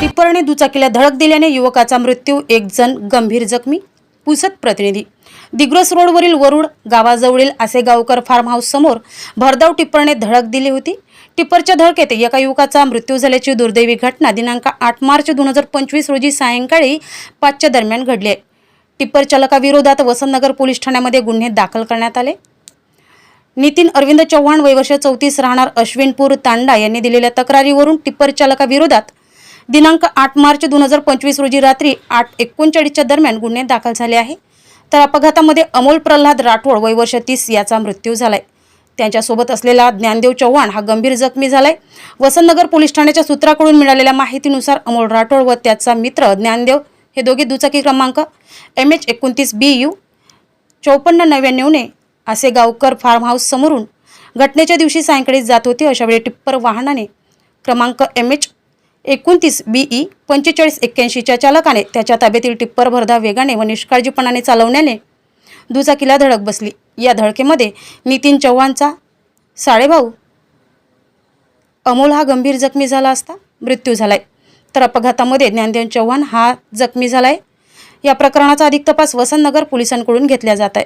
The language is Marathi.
टिप्परने दुचाकीला धडक दिल्याने युवकाचा मृत्यू एक जण गंभीर जखमी पुसत प्रतिनिधी. दिग्रस रोडवरील वरुड गावाजवळील असे गावकर फार्म हाऊस समोर भरधाव टिप्परने धडक दिली होती. टिप्परच्या धडकेत एका युवकाचा मृत्यू झाल्याची दुर्दैवी घटना दिनांक आठ मार्च दोन हजार पंचवीस रोजी सायंकाळी पाचच्या दरम्यान घडली आहे. टिप्पर चालकाविरोधात वसंतनगर पोलीस ठाण्यामध्ये गुन्हे दाखल करण्यात आले. नितीन अरविंद चव्हाण वयवर्ष चौतीस राहणार अश्विनपूर तांडा यांनी दिलेल्या तक्रारीवरून टिप्पर चालकाविरोधात दिनांक आठ मार्च दोन हजार पंचवीस रोजी रात्री आठ एकोणचाळीसच्या दरम्यान गुन्हे दाखल झाले आहे. तर अपघातामध्ये अमोल प्रल्हाद राठोड वयवर्ष तीस याचा मृत्यू झालाय. त्यांच्यासोबत असलेला ज्ञानदेव चव्हाण हा गंभीर जखमी झालाय. वसंतनगर पोलीस ठाण्याच्या सूत्राकडून मिळालेल्या माहितीनुसार अमोल राठोड व त्याचा मित्र ज्ञानदेव हे दोघे दुचाकी क्रमांक एम एच एकोणतीस बी यू चौपन्न नव्याण्णवने असे गावकर फार्म हाऊस समोरून घटनेच्या दिवशी सायंकाळी जात होते. अशावेळी टिप्पर वाहनाने क्रमांक एम एच एकोणतीस बी ई पंचेचाळीस एक्क्याऐंशीच्या चालकाने त्याच्या ताब्यातील टिप्पर भरधा वेगाने व निष्काळजीपणाने चालवण्याने दुचाकीला धडक बसली. या धडकेमध्ये नितीन चव्हाणचा साडेभाऊ अमोल हा गंभीर जखमी झाला असता मृत्यू झालाय. तर अपघातामध्ये ज्ञानदेव चव्हाण हा जखमी झालाय. या प्रकरणाचा अधिक तपास वसंतनगर पोलिसांकडून घेतला जात आहे.